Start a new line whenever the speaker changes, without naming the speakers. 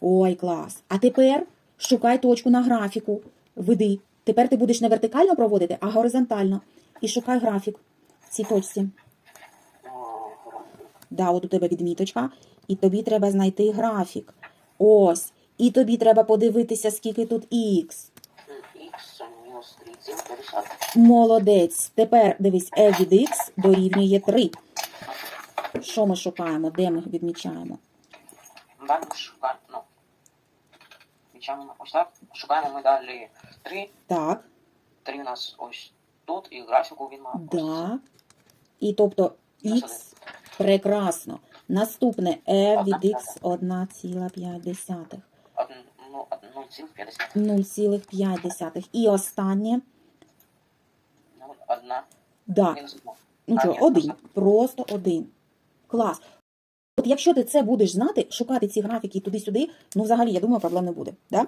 Ой, клас. А тепер шукай точку на графіку. Веди. Тепер ти будеш не вертикально проводити, а горизонтально. І шукай графік в цій точці. Да, от у тебе відміточка, і тобі треба знайти графік. Ось. І тобі треба подивитися, скільки тут х.
Х мінус 3,5.
Молодець. Тепер дивись, f від x дорівнює 3. Що ми шукаємо? Де ми відмічаємо?
Далі шукаємо, ну, відмічаємо ось так. Шукаємо ми далі 3.
Так,
3 у нас ось тут, і графіку він має.
да. І тобто x прекрасно. Наступне f від x 1,5.
Один, ну, 0,50.
0,5. І останнє,
Ну, одна.
да,
Мінус
ну
А,
що,
ні,
один, просто один. Клас. От якщо ти це будеш знати, шукати ці графіки туди-сюди, ну взагалі, я думаю, проблем не буде. Да?